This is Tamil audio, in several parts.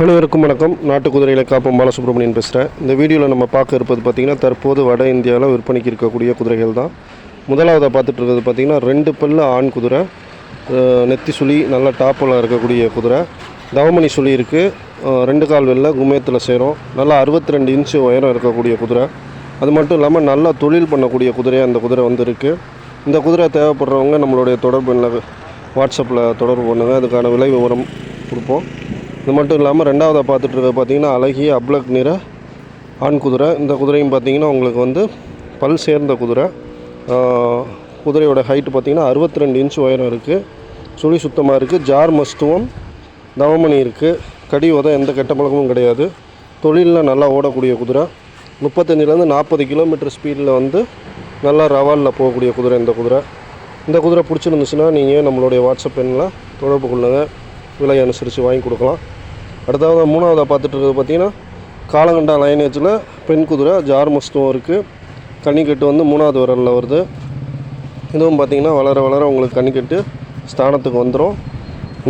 அனைவருக்கும் வணக்கம். நாட்டு குதிரைகளை காப்போம். பாலசுப்ரமணியன் பேசுகிறேன் இந்த வீடியோவில் நம்ம பார்க்க இருப்பது பார்த்திங்கன்னா தற்போது வட இந்தியாவில் விற்பனைக்கு இருக்கக்கூடிய குதிரைகள் தான். முதலாவதாக பார்த்துட்டு இருக்கிறது பார்த்திங்கன்னா ரெண்டு பல்லு ஆண் குதிரை நெத்தி சுழி நல்ல டாப்பில் இருக்கக்கூடிய குதிரை. தவமணி சுழி இருக்குது ரெண்டு கால் வெளில குமயத்தில் சேரும். நல்லா அறுபத்தி ரெண்டு இன்ச்சு உயரம் இருக்கக்கூடிய குதிரை. அது மட்டும் இல்லாமல் நல்லா தொழில் பண்ணக்கூடிய குதிரையாக அந்த குதிரை வந்து இருக்குது இந்த குதிரை தேவைப்படுறவங்க நம்மளுடைய தொடர்பு எண்ணில் வாட்ஸ்அப்பில் தொடர்பு பண்ணுங்கள் அதுக்கான விலை விவரம் கொடுப்போம். இது மட்டும் இல்லாமல் ரெண்டாவதாக பார்த்துட்டு இருக்கிறது பார்த்தீங்கன்னா அழகிய அப்ளக் நிற ஆண் குதிரை. இந்த குதிரையும் பார்த்தீங்கன்னா உங்களுக்கு வந்து பல் சேர்ந்த குதிரை. குதிரையோட ஹைட்டு பார்த்திங்கன்னா அறுபத்தி ரெண்டு இன்ச் உயரம் இருக்குது சுழி சுத்தமாக இருக்குது ஜார் மஸ்துவம் தவமணி இருக்குது கடி உத எந்த கெட்ட பழக்கமும் கிடையாது. தொழிலில் நல்லா ஓடக்கூடிய குதிரை. முப்பத்தஞ்சிலேருந்து நாற்பது கிலோமீட்டர் ஸ்பீடில் வந்து நல்லா ரவாலில் போகக்கூடிய குதிரை இந்த குதிரை. இந்த குதிரை பிடிச்சிருந்துச்சுன்னா நீங்கள் நம்மளுடைய வாட்ஸ்அப் எண்ணில் தொடர்பு கொள்ளுங்கள் விலை அனுசரித்து வாங்கி கொடுக்கலாம். அடுத்தாவது மூணாவதாக பார்த்துட்டு இருக்கிறது பார்த்தீங்கன்னா காலங்கண்டா லைனேஜில் பெண் குதிரை ஜார் மஸ்துவம் இருக்குது கன்னிக்கட்டு வந்து மூணாவது விரலில் வருது. இதுவும் பார்த்திங்கன்னா வளர வளர உங்களுக்கு கன்னிக்கட்டு ஸ்தானத்துக்கு வந்துடும்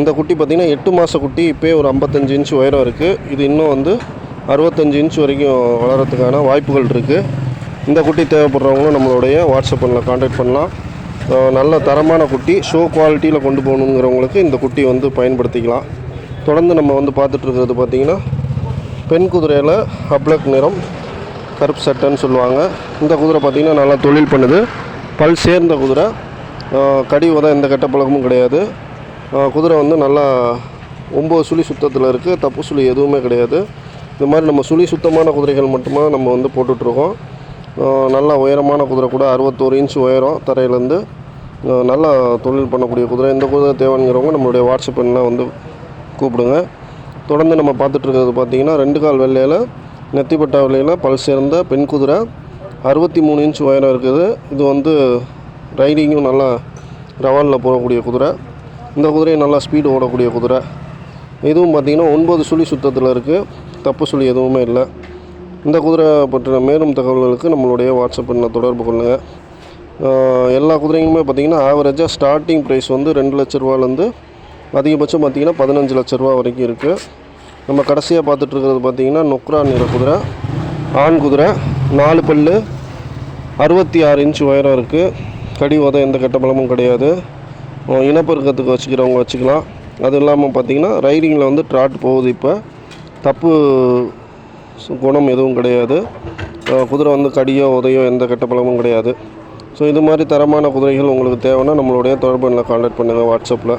இந்த குட்டி பார்த்திங்கன்னா எட்டு மாத குட்டி இப்போயே ஒரு ஐம்பத்தஞ்சு இன்ச் உயரம் இருக்குது இது இன்னும் வந்து அறுபத்தஞ்சு இன்ச் வரைக்கும் வளரத்துக்கான வாய்ப்புகள் இருக்குது இந்த குட்டி தேவைப்படுறவங்களும் நம்மளுடைய வாட்ஸ்அப் பண்ணலாம் காண்டாக்ட் பண்ணலாம். நல்ல தரமான குட்டி ஷோ குவாலிட்டியில் கொண்டு போகணுங்கிறவங்களுக்கு இந்த குட்டி வந்து பயன்படுத்திக்கலாம். தொடர்ந்து நம்ம வந்து பார்த்துட்ருக்கிறது பார்த்திங்கன்னா பெண் குதிரையில் அப்ளக் நிறம் கருப்பு சட்டைன்னு சொல்லுவாங்க. இந்த குதிரை பார்த்திங்கன்னா நல்லா தொழில் பண்ணுது. பல் சேர்ந்த குதிரை. கடி உத எந்த கெட்ட பழக்கமும் கிடையாது. குதிரை வந்து நல்லா ஒம்பது சுழி சுத்தத்தில் இருக்குது தப்பு சுழி எதுவுமே கிடையாது. இந்த மாதிரி நம்ம சுழி சுத்தமான குதிரைகள் மட்டுமே நம்ம வந்து போட்டுட்ருக்கோம். நல்லா உயரமான குதிரை கூட அறுபத்தோரு இன்ச் உயரம் தரையிலேருந்து நல்லா தொழில் பண்ணக்கூடிய குதிரை. இந்த குதிரை தேவைங்கிறவங்க நம்மளுடைய வாட்ஸ்அப் எண்ணில் வந்து கூப்பிடுங்க. தொடர்ந்து நம்ம பார்த்துட்ருக்கிறது பார்த்தீங்கன்னா ரெண்டு கால் வெள்ளையில் நெத்திப்பட்டா வெள்ளையில் பல் சேர்ந்த பெண் குதிரை அறுபத்தி மூணு இன்ச் உயரம் இருக்குது. இது வந்து ரைடிங்கும் நல்லா ரவாலில் போகக்கூடிய குதிரை. இந்த குதிரையும் நல்லா ஸ்பீடு ஓடக்கூடிய குதிரை. இதுவும் பார்த்திங்கன்னா ஒன்பது சுழி சுத்தத்தில் இருக்குது தப்பு சுழி எதுவுமே இல்லை. இந்த குதிரை பற்றின மேலும் தகவல்களுக்கு நம்மளுடைய வாட்ஸ்அப் எண்ணில் தொடர்பு கொள்ளுங்கள் எல்லா குதிரைங்களுமே பார்த்திங்கன்னா ஆவரேஜாக ஸ்டார்டிங் ப்ரைஸ் வந்து ரெண்டு லட்ச ரூபாலேருந்து அதிகபட்சம் பார்த்திங்கன்னா பதினஞ்சு லட்ச ரூபா வரைக்கும் இருக்குது நம்ம கடைசியாக பார்த்துட்ருக்கிறது பார்த்திங்கன்னா நொக்ரா நிற குதிரை ஆண் குதிரை நாலு பல் அறுபத்தி ஆறு இன்ச் உயரம் இருக்குது கடி உத எந்த கெட்ட பலமும் கிடையாது. இனப்பெருக்கத்துக்கு வச்சுக்கிறவங்க வச்சுக்கலாம். அது இல்லாமல் பார்த்திங்கன்னா ரைடிங்கில் வந்து ட்ராட் போகுது இப்போ. தப்பு சு- குணம் எதுவும் கிடையாது. குதிரை வந்து கடியோ உதையோ எந்த கெட்ட பழமும் கிடையாது. ஸோ இது மாதிரி தரமான குதிரைகள் உங்களுக்கு தேவைன்னா நம்மளுடைய தொடர்பு எண்ணில் கான்டாக்ட் பண்ணுங்கள் வாட்ஸ்அப்பில்